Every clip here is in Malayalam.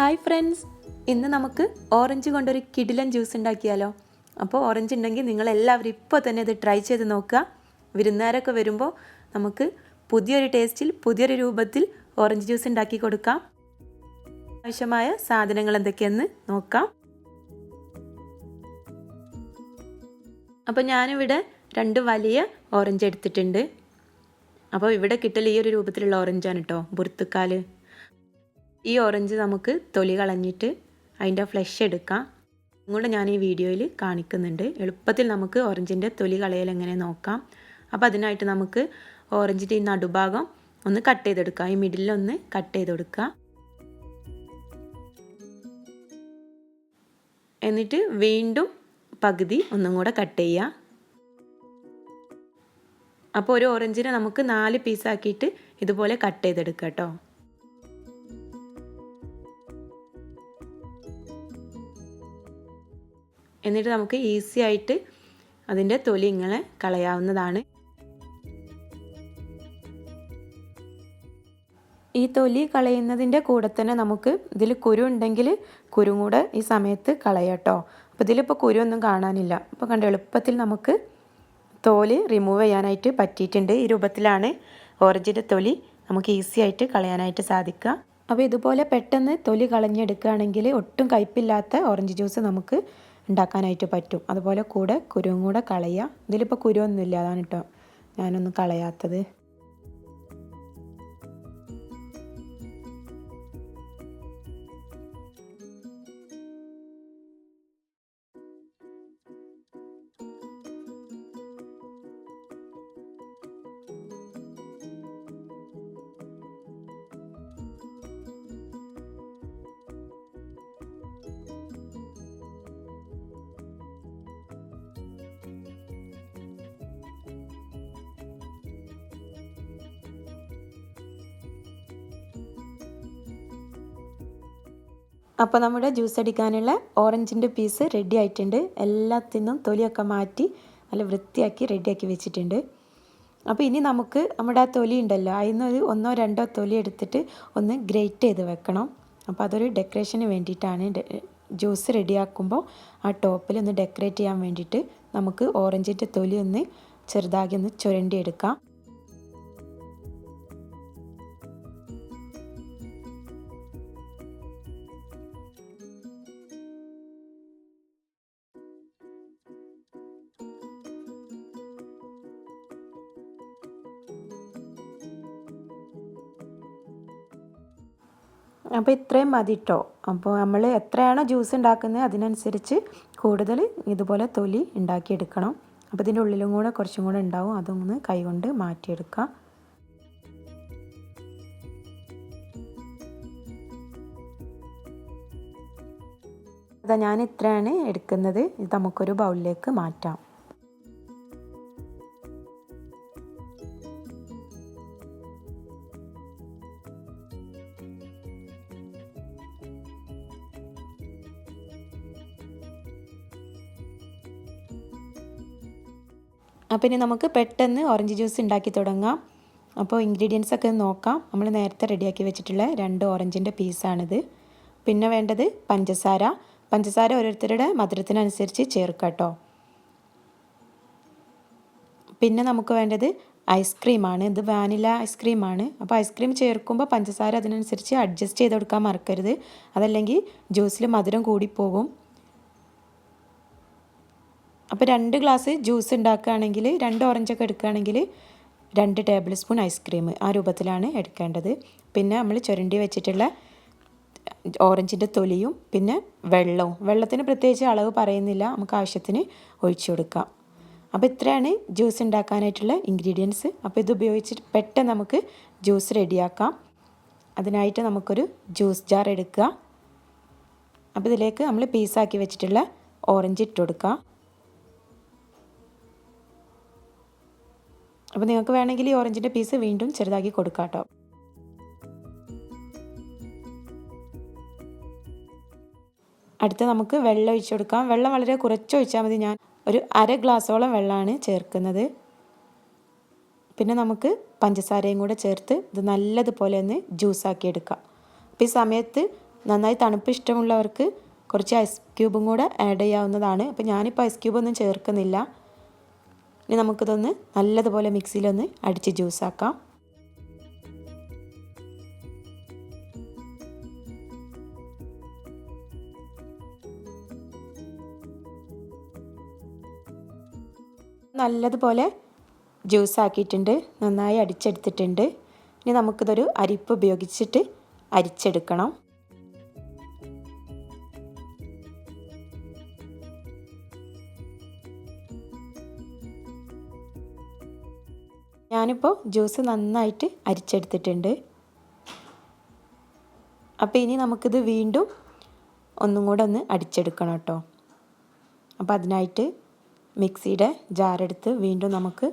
Hi friends. ഇന്ന് നമുക്ക് ഓറഞ്ച് കൊണ്ടൊരു കിടിലൻ ജ്യൂസ് ഉണ്ടാക്കിയാലോ? അപ്പോൾ ഓറഞ്ച് ഉണ്ടെങ്കിൽ നിങ്ങളെല്ലാവരും ഇപ്പോൾ തന്നെ ഇത് ട്രൈ ചെയ്ത് നോക്കുക. വിരുന്നുകാരൊക്കെ വരുമ്പോൾ നമുക്ക് പുതിയൊരു ടേസ്റ്റിൽ പുതിയൊരു രൂപത്തിൽ ഓറഞ്ച് ജ്യൂസ് ഉണ്ടാക്കി കൊടുക്കാം. ആവശ്യമായ സാധനങ്ങൾ എന്തൊക്കെയെന്ന് നോക്കാം. അപ്പോൾ ഞാനിവിടെ രണ്ട് വലിയ ഓറഞ്ച് എടുത്തിട്ടുണ്ട്. അപ്പോൾ ഇവിടെ കിട്ടൽ ഈ ഒരു രൂപത്തിലുള്ള ഓറഞ്ചാണ് കേട്ടോ. ബുർത്തുക്കാൽ ഈ ഓറഞ്ച് നമുക്ക് തൊലി കളഞ്ഞിട്ട് അതിന്റെ ഫ്ലഷ് എടുക്കാം. ഇങ്ങോട്ട് ഞാൻ ഈ വീഡിയോയിൽ കാണിക്കുന്നുണ്ട്. എളുപ്പത്തിൽ നമുക്ക് ഓറഞ്ചിന്റെ തൊലി കളയൽ എങ്ങനെ നോക്കാം. അപ്പോൾ അതിനായിട്ട് നമുക്ക് ഓറഞ്ചിന്റെ ഈ നടുഭാഗം ഒന്ന് കട്ട് ചെയ്തെടുക്കാം. ഈ മിഡിലൊന്ന് കട്ട് ചെയ്ത് കൊടുക്കുക എന്നിട്ട് വീണ്ടും പകുതി ഒന്നും കൂടെ കട്ട് ചെയ്യുക അപ്പോൾ ഒരു ഓറഞ്ചിനെ നമുക്ക് നാല് പീസാക്കിയിട്ട് ഇതുപോലെ കട്ട് ചെയ്തെടുക്കാം കേട്ടോ. എന്നിട്ട് നമുക്ക് ഈസി ആയിട്ട് അതിന്റെ തൊലി ഇങ്ങനെ കളയാവുന്നതാണ്. ഈ തൊലി കളയുന്നതിന്റെ കൂടെ തന്നെ നമുക്ക് ഇതിൽ കുരു ഉണ്ടെങ്കിൽ കുരു കൂടെ ഈ സമയത്ത് കളയട്ടോ അപ്പോൾ ഇതിലിപ്പോൾ കുരു ഒന്നും കാണാനില്ല. അപ്പോൾ കണ്ട് എളുപ്പത്തിൽ നമുക്ക് തോൽ റിമൂവ് ചെയ്യാനായിട്ട് പറ്റിയിട്ടുണ്ട്. ഈ രൂപത്തിലാണ് ഓറഞ്ചിന്റെ തൊലി നമുക്ക് ഈസി ആയിട്ട് കളയാനായിട്ട് സാധിക്കുക. അപ്പോൾ ഇതുപോലെ പെട്ടെന്ന് തൊലി കളഞ്ഞെടുക്കുകയാണെങ്കിൽ ഒട്ടും കയ്പില്ലാത്ത ഓറഞ്ച് ജ്യൂസ് നമുക്ക് ഉണ്ടാക്കാനായിട്ട് പറ്റും. അതുപോലെ കൂടെ കുരുവും കൂടെ കളയുക. ഇതിലിപ്പോൾ കുരുവൊന്നുമില്ല. അതാണ് കേട്ടോ ഞാനൊന്നും കളയാത്തത്. അപ്പോൾ നമ്മുടെ ജ്യൂസ് അടിക്കാനുള്ള ഓറഞ്ചിന്റെ പീസ് റെഡി ആയിട്ടുണ്ട്. എല്ലാത്തിനും തൊലിയൊക്കെ മാറ്റി നല്ല വൃത്തിയാക്കി റെഡിയാക്കി വെച്ചിട്ടുണ്ട്. അപ്പോൾ ഇനി നമുക്ക് നമ്മുടെ ആ തൊലി ഉണ്ടല്ലോ അതിൽ നിന്ന് ഒരു ഒന്നോ രണ്ടോ തൊലി എടുത്തിട്ട് ഒന്ന് ഗ്രേറ്റ് ചെയ്ത് വെക്കണം. അപ്പോൾ അതൊരു ഡെക്കറേഷന് വേണ്ടിയിട്ടാണ് ജ്യൂസ് റെഡിയാക്കുമ്പോൾ ആ ടോപ്പിൽ ഒന്ന് ഡെക്കറേറ്റ് ചെയ്യാൻ വേണ്ടിയിട്ട് നമുക്ക് ഓറഞ്ചിന്റെ തൊലി ഒന്ന് ചെറുതാക്കി ഒന്ന് ചുരണ്ടിയെടുക്കാം. അപ്പോൾ ഇത്രയും മതി കേട്ടോ അപ്പോൾ നമ്മൾ എത്രയാണോ ജ്യൂസ് ഉണ്ടാക്കുന്നത് അതിനനുസരിച്ച് കൂടുതൽ ഇതുപോലെ തൊലി ഉണ്ടാക്കിയെടുക്കണം. അപ്പോൾ ഇതിന്റെ ഉള്ളിലും കൂടെ കുറച്ചും കൂടെ ഉണ്ടാവും. അതൊന്ന് കൈകൊണ്ട് മാറ്റിയെടുക്കാം. അതാ ഞാൻ ഇത്രയാണ് എടുക്കുന്നത്. ഇത് നമുക്കൊരു ബൗളിലേക്ക് മാറ്റാം. അപ്പോൾ ഇനി നമുക്ക് പെട്ടെന്ന് ഓറഞ്ച് ജ്യൂസ് ഉണ്ടാക്കി തുടങ്ങാം. അപ്പോൾ ഇൻഗ്രീഡിയൻസ് ഒക്കെ നോക്കാം. നമ്മൾ നേരത്തെ റെഡിയാക്കി വെച്ചിട്ടുള്ള രണ്ട് ഓറഞ്ചിന്റെ പീസാണിത് പിന്നെ വേണ്ടത് പഞ്ചസാര. പഞ്ചസാര ഓരോരുത്തരുടെ മധുരത്തിനനുസരിച്ച് ചേർക്കുക കേട്ടോ പിന്നെ നമുക്ക് വേണ്ടത് ഐസ്ക്രീമാണ് ഇത് വാനില ഐസ്ക്രീമാണ് അപ്പോൾ ഐസ്ക്രീം ചേർക്കുമ്പോൾ പഞ്ചസാര അതിനനുസരിച്ച് അഡ്ജസ്റ്റ് ചെയ്ത് കൊടുക്കാൻ മറക്കരുത്. അതല്ലെങ്കിൽ ജ്യൂസിൽ മധുരം കൂടിപ്പോകും. അപ്പോൾ രണ്ട് ഗ്ലാസ് ജ്യൂസ് ഉണ്ടാക്കുകയാണെങ്കിൽ രണ്ട് ഓറഞ്ചൊക്കെ എടുക്കുകയാണെങ്കിൽ രണ്ട് ടേബിൾ സ്പൂൺ ഐസ്ക്രീം ആ രൂപത്തിലാണ് എടുക്കേണ്ടത്. പിന്നെ നമ്മൾ ചുരണ്ടി വെച്ചിട്ടുള്ള ഓറഞ്ചിന്റെ തൊലിയും പിന്നെ വെള്ളവും. വെള്ളത്തിന് പ്രത്യേകിച്ച് അളവ് പറയുന്നില്ല നമുക്ക് ആവശ്യത്തിന് ഒഴിച്ചു കൊടുക്കാം. അപ്പോൾ ഇത്രയാണ് ജ്യൂസ് ഉണ്ടാക്കാനായിട്ടുള്ള ഇൻഗ്രീഡിയൻസ് അപ്പോൾ ഇത് ഉപയോഗിച്ചിട്ട് പെട്ടെന്ന് നമുക്ക് ജ്യൂസ് റെഡിയാക്കാം അതിനായിട്ട് നമുക്കൊരു ജ്യൂസ് ജാർ എടുക്കുക. അപ്പോൾ ഇതിലേക്ക് നമ്മൾ പീസാക്കി വെച്ചിട്ടുള്ള ഓറഞ്ച് ഇട്ട് കൊടുക്കുക. അപ്പോൾ നിങ്ങൾക്ക് വേണമെങ്കിൽ ഈ ഓറഞ്ചിന്റെ പീസ് വീണ്ടും ചെറുതാക്കി കൊടുക്കാം കേട്ടോ അടുത്ത് നമുക്ക് വെള്ളം ഒഴിച്ചു കൊടുക്കാം. വെള്ളം വളരെ കുറച്ച് ഒഴിച്ചാൽ മതി. ഞാൻ ഒരു അര ഗ്ലാസ്സോളം വെള്ളമാണ് ചേർക്കുന്നത്. പിന്നെ നമുക്ക് പഞ്ചസാരയും കൂടെ ചേർത്ത് ഇത് നല്ലതുപോലെ ഒന്ന് ജ്യൂസാക്കി എടുക്കാം. അപ്പോൾ ഈ സമയത്ത് നന്നായി തണുപ്പ് ഇഷ്ടമുള്ളവർക്ക് കുറച്ച് ഐസ് ക്യൂബും കൂടെ ആഡ് ചെയ്യാവുന്നതാണ്. അപ്പോൾ ഞാനിപ്പോൾ ഐസ് ക്യൂബൊന്നും ചേർക്കുന്നില്ല. ഇനി നമുക്കിതൊന്ന് നല്ലതുപോലെ മിക്സിയിലൊന്ന് അടിച്ച് ജ്യൂസാക്കാം. നല്ലതുപോലെ ജ്യൂസ് ആക്കിയിട്ടുണ്ട് നന്നായി അടിച്ചെടുത്തിട്ടുണ്ട്. ഇനി നമുക്കിതൊരു അരിപ്പ് ഉപയോഗിച്ചിട്ട് അരിച്ചെടുക്കണം. ഞാനിപ്പോൾ ജ്യൂസ് നന്നായിട്ട് അരിച്ചെടുത്തിട്ടുണ്ട്. അപ്പോൾ ഇനി നമുക്കിത് വീണ്ടും ഒന്നും കൂടെ ഒന്ന് അടിച്ചെടുക്കണം കേട്ടോ. അപ്പോൾ അതിനായിട്ട് മിക്സിയുടെ ജാറെടുത്ത് വീണ്ടും നമുക്ക്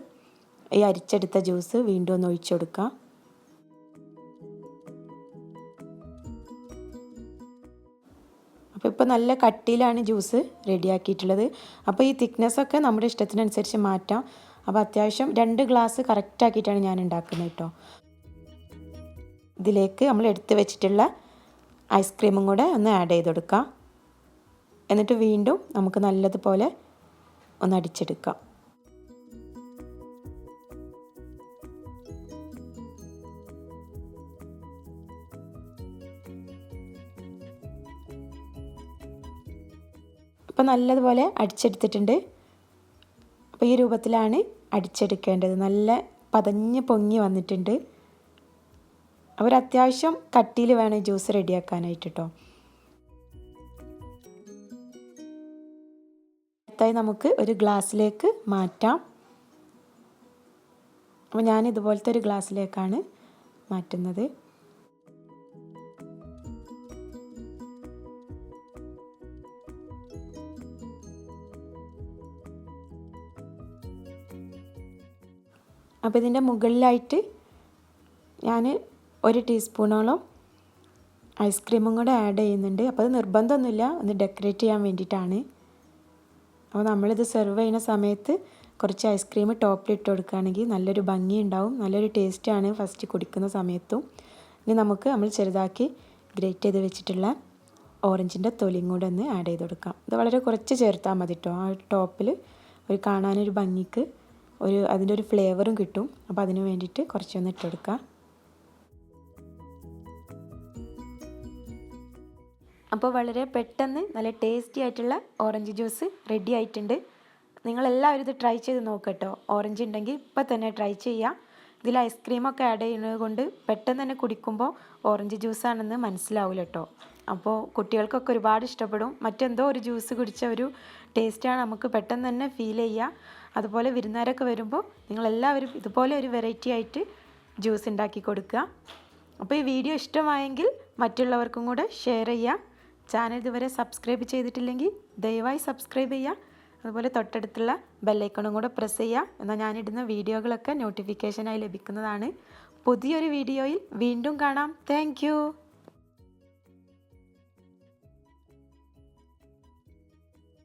ഈ അരിച്ചെടുത്ത ജ്യൂസ് വീണ്ടും ഒന്ന് ഒഴിച്ചു കൊടുക്കാം. അപ്പോൾ ഇപ്പോൾ നല്ല കട്ടിയിലാണ് ജ്യൂസ് റെഡിയാക്കിയിട്ടുള്ളത്. അപ്പോൾ ഈ തിക്നെസ്സൊക്കെ നമ്മുടെ ഇഷ്ടത്തിനനുസരിച്ച് മാറ്റാം. അപ്പോൾ അത്യാവശ്യം രണ്ട് ഗ്ലാസ് കറക്റ്റ് ആക്കിയിട്ടാണ് ഞാൻ ഉണ്ടാക്കുന്നത് കേട്ടോ ഇതിലേക്ക് നമ്മൾ എടുത്ത് വെച്ചിട്ടുള്ള ഐസ്ക്രീമും കൂടെ ഒന്ന് ആഡ് ചെയ്ത് കൊടുക്കാം. എന്നിട്ട് വീണ്ടും നമുക്ക് നല്ലതുപോലെ ഒന്ന് അടിച്ചെടുക്കാം. അപ്പോൾ നല്ലതുപോലെ അടിച്ചെടുത്തിട്ടുണ്ട്. അപ്പോൾ ഈ രൂപത്തിലാണ് അടിച്ചെടുക്കേണ്ടത്. നല്ല പതഞ്ഞ് പൊങ്ങി വന്നിട്ടുണ്ട്. അവർ അത്യാവശ്യം കട്ടിയിൽ വേണം ജ്യൂസ് റെഡിയാക്കാനായിട്ട് കേട്ടോ അടുത്തായി നമുക്ക് ഒരു ഗ്ലാസ്സിലേക്ക് മാറ്റാം. അപ്പോൾ ഞാൻ ഇതുപോലത്തെ ഒരു ഗ്ലാസ്സിലേക്കാണ് മാറ്റുന്നത്. അപ്പോൾ ഇതിന്റെ മുകളിലായിട്ട് ഞാൻ ഒരു ടീസ്പൂണോളം ഐസ്ക്രീമും കൂടെ ആഡ് ചെയ്യുന്നുണ്ട്. അപ്പോൾ അത് നിർബന്ധമൊന്നുമില്ല ഒന്ന് ഡെക്കറേറ്റ് ചെയ്യാൻ വേണ്ടിയിട്ടാണ്. അപ്പോൾ നമ്മളിത് സെർവ് ചെയ്യുന്ന സമയത്ത് കുറച്ച് ഐസ്ക്രീം ടോപ്പിൽ ഇട്ട് കൊടുക്കുകയാണെങ്കിൽ നല്ലൊരു ഭംഗി ഉണ്ടാവും നല്ലൊരു ടേസ്റ്റാണ് ഫസ്റ്റ് കുടിക്കുന്ന സമയത്തും. ഇനി നമുക്ക് നമ്മൾ ചെറുതാക്കി ഗ്രേറ്റ് ചെയ്ത് വെച്ചിട്ടുള്ള ഓറഞ്ചിന്റെ തൊലിയും കൂടെ ഒന്ന് ആഡ് ചെയ്ത് കൊടുക്കാം. ഇത് വളരെ കുറച്ച് ചേർത്താൽ മതി കേട്ടോ ആ ടോപ്പിൽ ഒരു കാണാനൊരു ഭംഗിക്ക്. ഒരു അതിന്റെ ഒരു ഫ്ലേവറും കിട്ടും. അപ്പോൾ അതിന് വേണ്ടിയിട്ട് കുറച്ചൊന്ന് ഇട്ടെടുക്കുക. അപ്പോൾ വളരെ പെട്ടെന്ന് നല്ല ടേസ്റ്റി ആയിട്ടുള്ള ഓറഞ്ച് ജ്യൂസ് റെഡി ആയിട്ടുണ്ട്. നിങ്ങളെല്ലാവരും ഇത് ട്രൈ ചെയ്ത് നോക്കട്ടോ ഓറഞ്ച് ഉണ്ടെങ്കിൽ ഇപ്പം തന്നെ ട്രൈ ചെയ്യുക ഇതിൽ ഐസ്ക്രീമൊക്കെ ആഡ് ചെയ്യുന്നത് കൊണ്ട് പെട്ടെന്ന് തന്നെ കുടിക്കുമ്പോൾ ഓറഞ്ച് ജ്യൂസാണെന്ന് മനസ്സിലാവില്ല കേട്ടോ. അപ്പോൾ കുട്ടികൾക്കൊക്കെ ഒരുപാട് ഇഷ്ടപ്പെടും. മറ്റെന്തോ ഒരു ജ്യൂസ് കുടിച്ച ഒരു ടേസ്റ്റാണ് നമുക്ക് പെട്ടെന്ന് തന്നെ ഫീൽ ചെയ്യുക അതുപോലെ വിരുന്നുകാരൊക്കെ വരുമ്പോൾ നിങ്ങളെല്ലാവരും ഇതുപോലെ ഒരു വെറൈറ്റി ആയിട്ട് ജ്യൂസ് ഉണ്ടാക്കി കൊടുക്കുക. അപ്പോൾ ഈ വീഡിയോ ഇഷ്ടമായെങ്കിൽ മറ്റുള്ളവർക്കും കൂടെ ഷെയർ ചെയ്യുക ചാനൽ ഇതുവരെ സബ്സ്ക്രൈബ് ചെയ്തിട്ടില്ലെങ്കിൽ ദയവായി സബ്സ്ക്രൈബ് ചെയ്യുക അതുപോലെ തൊട്ടടുത്തുള്ള ബെല്ലൈക്കണും കൂടെ പ്രസ് ചെയ്യുക എന്നാൽ ഞാനിടുന്ന വീഡിയോകളൊക്കെ നോട്ടിഫിക്കേഷനായി ലഭിക്കുന്നതാണ്. പുതിയൊരു വീഡിയോയിൽ വീണ്ടും കാണാം. താങ്ക്